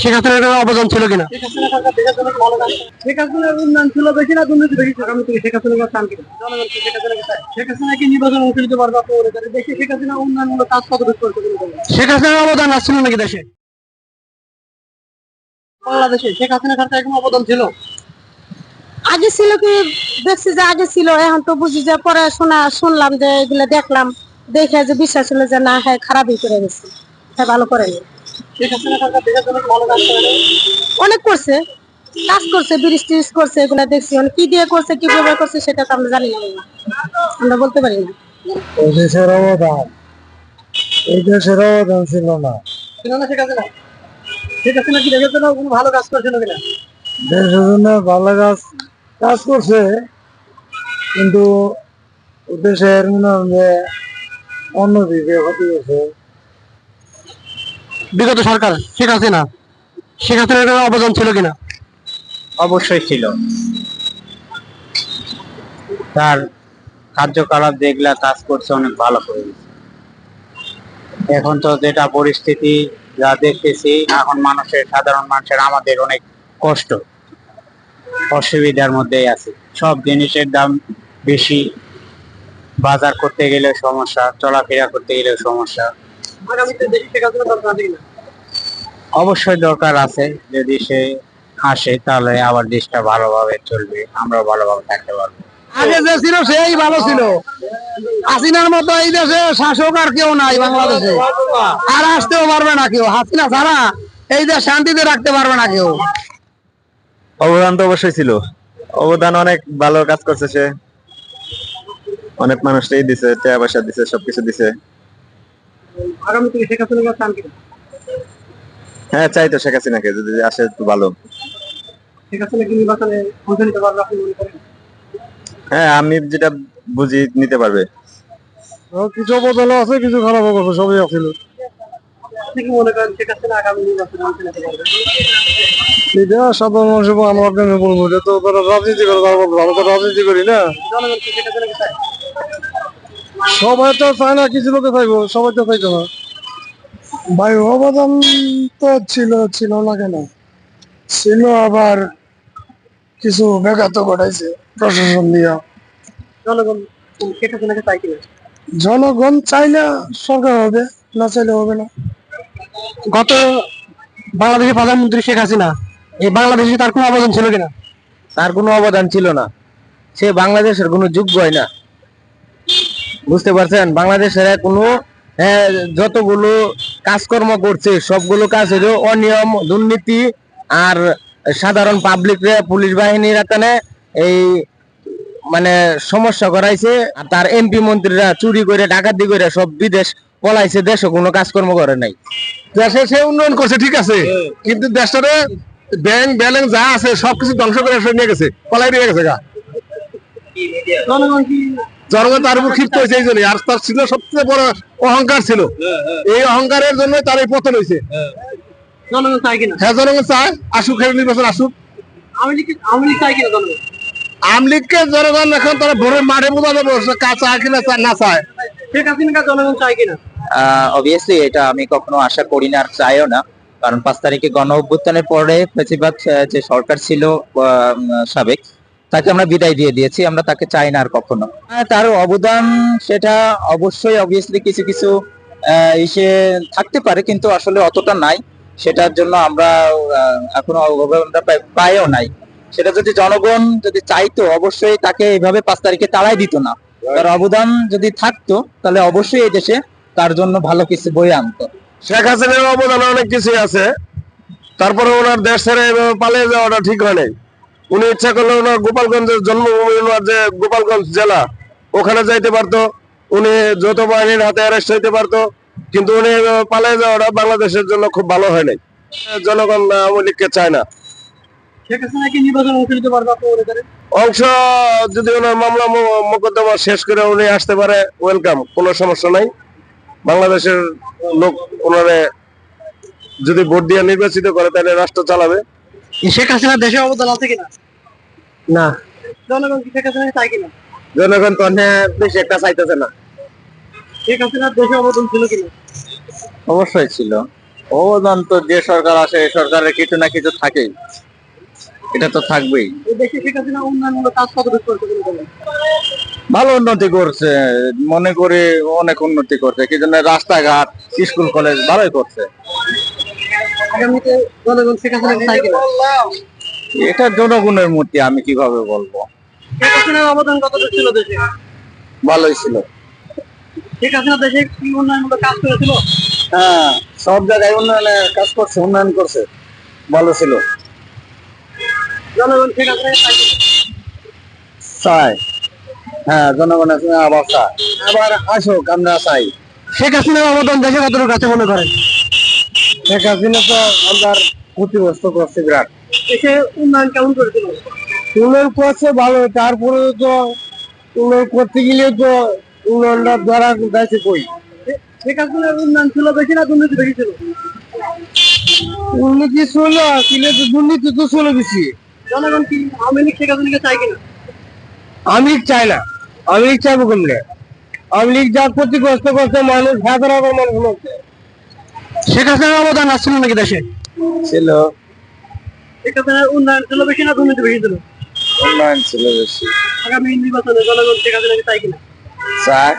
শেখ হাসিনার কোনো অবদান ছিল কিনা? শেখ হাসিনার উন্নয়ন ছিল বেশি না দুর্নীতি বেশি ছিল? আমি শেখ হাসিনাকে চান কিনা? শেখ হাসিনাকে শেখ নির্বাচন অংশ নিতে পারবে আপনি দেশে শেখ হাসিনা উন্নয়নমূলক কাজ কতটুকু করতে শেখ হাসিনার অবদান আসছিল নাকি দেশে? বাংলাদেশে শেখ হাসিনা সরকার কোনো অবদান ছিল? আগে ছিল কি দেখছি যে আগে ছিল এখন তো বুঝি যে পরে শোনা শুনলাম যে এগুলো দেখলাম দেখে যে বিশ্বাস হলো যে না হ্যাঁ খারাপই করে গেছে। হ্যাঁ ভালো করেনি অনেক করছে কাজ করছে ব্রিজ টিজ করছে এগুলো দেখছি। এখন কি দিয়ে করছে কি ব্যবহার করছে সেটা তো আমরা জানি না। আমরা বলতে পারি না। এই দেশের অবদান। এই দেশের অবদান ছিল না। ছিল কি দেশের জন্য কোনো ভালো কাজ করেছিল কিনা? দেশের জন্য ভালো কাজ কাজ করছে। কিন্তু দেশের মনে হয় যে অন্যদিকে ক্ষতি করছে। বিগত সরকার শেখ হাসিনা। শেখ হাসিনার কোনো অবদান ছিল কিনা? অবশ্যই ছিল। তার কার্যকলাপ দেখলে কাজ করছে অনেক ভালো করে। এখন তো যেটা পরিস্থিতি, যা দেখতেছি, এখন মানুষের, সাধারণ মানুষের আমাদের অনেক কষ্ট। অসুবিধার মধ্যেই আছে। সব জিনিসের দাম বেশি। বাজার করতে গেলে সমস্যা, চলাফেরা করতে গেলে সমস্যা। আগামীতে দেশে শেখ হাসিনা দরকার আছে কিনা অবশ্যই দরকার আছে যদি সে আসে তাহলে আবার দেশটা ভালোভাবে চলবে আমরা ভালোভাবে থাকতে পারব। আগে যে ছিল সেই ভালো ছিল। হাসিনার মতো এই দেশে শাসক আর কেউ নাই বাংলাদেশে। আর আসতেও পারবে না কেউ। হাসিনা ছাড়া এই দেশ শান্তিতে রাখতে পারবে না কেউ। অবদান তো অবশ্যই ছিল। অবদান অনেক ভালো কাজ করছে সে। অনেক মানুষটাই দিছে টাকা পয়সা দিছে সবকিছু দিছে। আগামীতে শেখ হাসিনা চান? কিনা হ্যাঁ চাই তো শেখ হাসিনাকে যদি আসে তো ভালো। শেখ হাসিনা কি নির্বাচনে অংশ নিতে পারবে আপনি মনে করেন? হ্যাঁ আমি যেটা বুঝি নিতে পারবে। কিছু অবদান আছে কিছু খারাপ করছে সবই আছিল আপনি কি মনে করেন শেখ হাসিনা আগামী নির্বাচনে অংশ নিতে পারবে? এটা সাধারণ মানুষের আমার বলব এটা তো তারা রাজনীতি করে তারপর আমরা তো রাজনীতি করি না। জনগণ কি শেখ হাসিনাকে চায়? সবাই তো চায় না কিছু লোকে চাইব সবাই তো চাইতো না। ভাই অবদান তো ছিল ছিল না কেন? ছিল আবার কিছু ব্যাঘাত ঘটাইছে প্রশাসন দিয়া। জনগণ জনগণ চাইলে সরকার হবে না চাইলে হবে না। গত বাংলাদেশের প্রধানমন্ত্রী শেখ হাসিনা এই বাংলাদেশে তার কোনো অবদান ছিল কিনা তার কোনো অবদান ছিল না। সে বাংলাদেশের কোনো যোগ্য হয় না। বুঝতে পারছেন? বাংলাদেশের কোনো যতগুলো কাজকর্ম করছে সবগুলো কাজ হলো অনিয়ম দুর্নীতি আর সাধারণ পাবলিক পুলিশ বাহিনীর এখানে এই মানে সমস্যা করাইছে আর তার এমপি মন্ত্রীরা চুরি করে ডাকাতি করে সব বিদেশ পলাইছে দেশে কোনো কাজকর্ম করে নাই। দেশে সে উন্নয়ন করছে ঠিক আছে কিন্তু দেশটারে ব্যাংক ব্যালেন্স যা আছে সবকিছু ধ্বংস করে নিয়ে গেছে পলাই নিয়ে গেছে গা। জনগণ তার উপর ক্ষিপ্ত হয়েছে এই জন্য আর তার ছিল সবচেয়ে বড় অহংকার ছিল। এই অহংকারের জন্য তার এই পতন হয়েছে। জনগণ চায় কিনা? হ্যাঁ জনগণ চায়। আসুক হের নির্বাচন আসুক। জনগণ? আমলিগকে জনগণ এখন তারা ভোরের মাঠে বোঝা যাবে কাজ চায় কিনা না চায়। শেখ হাসিনাকে জনগণ চায় কিনা? অবভিয়াসলি এটা আমি কখনো আশা করি না আর চাইও না। কারণ পাঁচ তারিখে গণ অভ্যুত্থানের পরে বেশিরভাগ যে সরকার ছিল সাবেক তাকে আমরা বিদায় দিয়ে দিয়েছি আমরা তাকে চাই না আর কখনো। হ্যাঁ, তার অবদান সেটা অবশ্যই অবভিয়াসলি কিছু কিছু ইসে থাকতে পারে কিন্তু আসলে অতটা নাই। সেটার জন্য আমরা এখনও অবদানটা পাই- পাইও নাই। সেটা যদি জনগণ যদি চাইতো অবশ্যই তাকে এইভাবে পাঁচ তারিখে তাড়াই দিত না। তার অবদান যদি থাকতো তাহলে অবশ্যই এই দেশে তার জন্য ভালো কিছু বই আনতো। শেখ হাসিনার অবদান অনেক কিছুই আছে। তারপরে ওনার দেশ ছেড়ে পালিয়ে যাওয়াটা ঠিক হয় নাই। উনি ইচ্ছা করলে ওনার গোপালগঞ্জের জন্মভূমি ওনার যে গোপালগঞ্জ জেলা ওখানে যাইতে পারতো। উনি যৌথ বাহিনীর হাতে অ্যারেস্ট হইতে পারতো কিন্তু উনি পালিয়ে যাওয়াটা বাংলাদেশের জন্য খুব ভালো হয় নাই। জনগণ আওয়ামী লীগকে চায় না। অংশ যদি ওনার মামলা মোকদ্দমা শেষ করে উনি আসতে পারে ওয়েলকাম কোনো সমস্যা নাই। বাংলাদেশের লোক ওনারে যদি ভোট দিয়ে নির্বাচিত করে তাহলে রাষ্ট্র চালাবে। শেখ হাসিনা দেশে অবদান আছে কিনা? না। জনগণ কি শেখ হাসিনাকে চায় কিনা? জনগণ তো বেশি একটা চাইতেছে না। শেখ হাসিনার দেশে অবদান ছিল কিনা? অবশ্যই ছিল। অবদান তো যে সরকার আসে এই সরকারের কিছু না কিছু থাকেই। এটা তো থাকবেই। হাসিনা ভালো উন্নতি করছে। মনে করি অনেক উন্নতি করছে। কি জন্য? রাস্তাঘাট স্কুল কলেজ ভালোই করছে। আগামীতে জনগণ শেখ হাসিনাকে চাই কিনা? এটা জনগণের মূর্তি আমি কীভাবে বলব? শেখ হাসিনার অবদান কতটুকু ছিল দেশে? ভালোই ছিল। শেখ হাসিনা দেশে কি উন্নয়নমূলক কাজ করেছিল? হ্যাঁ সব জায়গায় উন্নয়নের কাজ করছে উন্নয়ন করছে। ভালো ছিল। জনগণ শেখ হাসিনাকে চাই চাই হ্যাঁ জনগণের আবার চাই আবার আসুক আমরা চাই। শেখ হাসিনার অবদান দেশে কতটুকু আছে মনে করেন? শেখ হাসিনা তো আমরা ক্ষতিগ্রস্ত করছে বিরাট। উন্নয়ন কেমন করেছিল উন্নয়ন করছে ভালো তারপরে তো উন্নয়ন করতে গেলে তো উন্নয়নটা ধরা যাচ্ছে কই? শেখ হাসিনার উন্নয়ন ছিল বেশি না দুর্নীতি বেশি ছিল? উন্নতি ছিল কিন্তু তো দুর্নীতি তো ছিল বেশি। জনগণ কি আওয়ামী লীগ শেখ হাসিনাকে চাই কিনা? আমি চাই না। আমি চাইব কমলে আমি লীগ যা ক্ষতিগ্রস্ত করছে মানুষ হাজার হাজার মানুষ মরছে শেখ হাসিনার অবদান আসছিল নাকি দেশে? ছিল। শেখ হাসিনার উন্নয়ন ছিল বেশি না দুর্নীতি বেশি ছিল? উন্নয়ন ছিল বেশি। আগামী নির্বাচনে জনগণ শেখ হাসিনাকে চাই কিনা? চাই